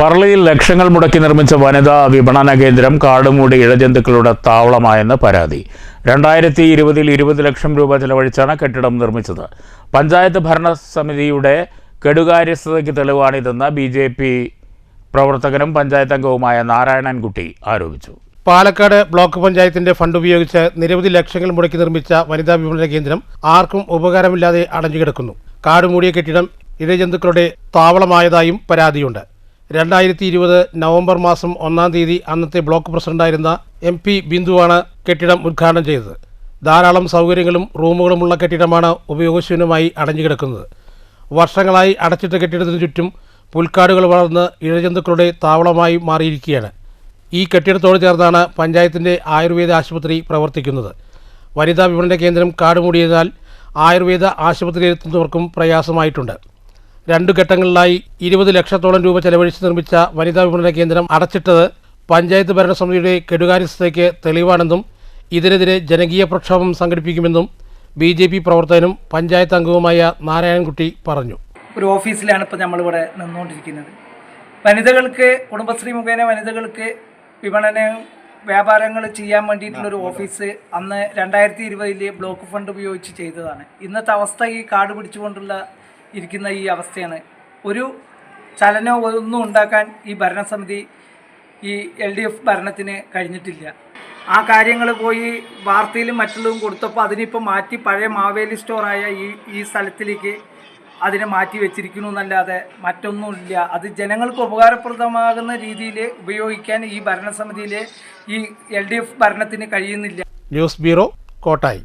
പറളിയിൽ ലക്ഷങ്ങൾ മുടക്കി നിർമ്മിച്ച വനിതാ വിപണന കേന്ദ്രം കാടുമൂടി ഇഴജന്തുക്കളുടെ താവളമായെന്ന് പരാതി. രണ്ടായിരത്തി ഇരുപതിൽ ഇരുപത് ലക്ഷം രൂപ ചെലവഴിച്ചാണ് കെട്ടിടം നിർമ്മിച്ചത്. പഞ്ചായത്ത് ഭരണസമിതിയുടെ കെടുകാര്യസ്ഥതയ്ക്ക് തെളിവാണിതെന്ന് ബി ജെ പി പ്രവർത്തകനും പഞ്ചായത്ത് അംഗവുമായ നാരായണൻകുട്ടി ആരോപിച്ചു. പാലക്കാട് ബ്ലോക്ക് പഞ്ചായത്തിന്റെ ഫണ്ട് ഉപയോഗിച്ച് നിരവധി ലക്ഷങ്ങൾ മുടക്കി നിർമ്മിച്ച വനിതാ വിപണന കേന്ദ്രം ആർക്കും ഉപകാരമില്ലാതെ അടഞ്ഞുകിടക്കുന്നു. കാടുമൂടിയ കെട്ടിടം ഇഴജന്തുക്കളുടെ താവളമായതായും പരാതിയുണ്ട്. രണ്ടായിരത്തി ഇരുപത് നവംബർ മാസം ഒന്നാം തീയതി അന്നത്തെ ബ്ലോക്ക് പ്രസിഡന്റായിരുന്ന എം പി ബിന്ദുവാണ് കെട്ടിടം ഉദ്ഘാടനം ചെയ്തത്. ധാരാളം സൗകര്യങ്ങളും റൂമുകളുമുള്ള കെട്ടിടമാണ് ഉപയോഗശൂന്യമായി അടഞ്ഞുകിടക്കുന്നത്. വർഷങ്ങളായി അടച്ചിട്ട കെട്ടിടത്തിനു ചുറ്റും പുൽക്കാടുകൾ വളർന്ന് ഇഴജന്തുക്കളുടെ താവളമായി മാറിയിരിക്കുകയാണ്. ഈ കെട്ടിടത്തോട് ചേർന്നാണ് പഞ്ചായത്തിന്റെ ആയുർവേദ ആശുപത്രി പ്രവർത്തിക്കുന്നത്. വനിതാ വിപണന കേന്ദ്രം കാടുമൂടിയതിനാൽ ആയുർവേദ ആശുപത്രിയിലെത്തുന്നവർക്കും പ്രയാസമായിട്ടുണ്ട്. രണ്ടു ഘട്ടങ്ങളിലായി ഇരുപത് ലക്ഷത്തോളം രൂപ ചെലവഴിച്ച് നിർമ്മിച്ച വനിതാ വിപണന കേന്ദ്രം അടച്ചിട്ടത് പഞ്ചായത്ത് ഭരണസമിതിയുടെ കെടുകാര്യസ്ഥതയ്ക്ക് തെളിവാണെന്നും ഇതിനെതിരെ ജനകീയ പ്രക്ഷോഭം സംഘടിപ്പിക്കുമെന്നും ബി ജെ പി പ്രവർത്തകനും പഞ്ചായത്ത് അംഗവുമായ നാരായണൻകുട്ടി പറഞ്ഞു. ഒരു ഓഫീസിലാണ് ഇപ്പോൾ നമ്മളിവിടെ നിന്നുകൊണ്ടിരിക്കുന്നത്. വനിതകൾക്ക് കുടുംബശ്രീ മുഖേന വനിതകൾക്ക് വിപണന വ്യാപാരങ്ങൾ ചെയ്യാൻ വേണ്ടിയിട്ടുള്ളൊരു ഓഫീസ് അന്ന് രണ്ടായിരത്തി ഇരുപതിൽ ബ്ലോക്ക് ഫണ്ട് ഉപയോഗിച്ച് ചെയ്തതാണ്. ഇന്നത്തെ അവസ്ഥ ഈ കാർഡ് പിടിച്ചുകൊണ്ടുള്ള ഇരിക്കുന്ന ഈ അവസ്ഥയാണ്. ഒരു ചലനവും ഒന്നും ഉണ്ടാക്കാൻ ഈ ഭരണസമിതി ഈ എൽ ഡി എഫ് ഭരണത്തിന് കഴിഞ്ഞിട്ടില്ല. ആ കാര്യങ്ങൾ പോയി വാർത്തയിലും മറ്റുള്ളതും കൊടുത്തപ്പോൾ അതിനിപ്പോൾ മാറ്റി പഴയ മാവേലി സ്റ്റോറായ ഈ ഈ സ്ഥലത്തിലേക്ക് അതിനെ മാറ്റി വെച്ചിരിക്കുന്നു എന്നല്ലാതെ മറ്റൊന്നുമില്ല. അത് ജനങ്ങൾക്ക് ഉപകാരപ്രദമാകുന്ന രീതിയിൽ ഉപയോഗിക്കാൻ ഈ ഭരണസമിതിയിലെ ഈ എൽ ഡി എഫ് ഭരണത്തിന് കഴിയുന്നില്ല. News bureau Kottayi.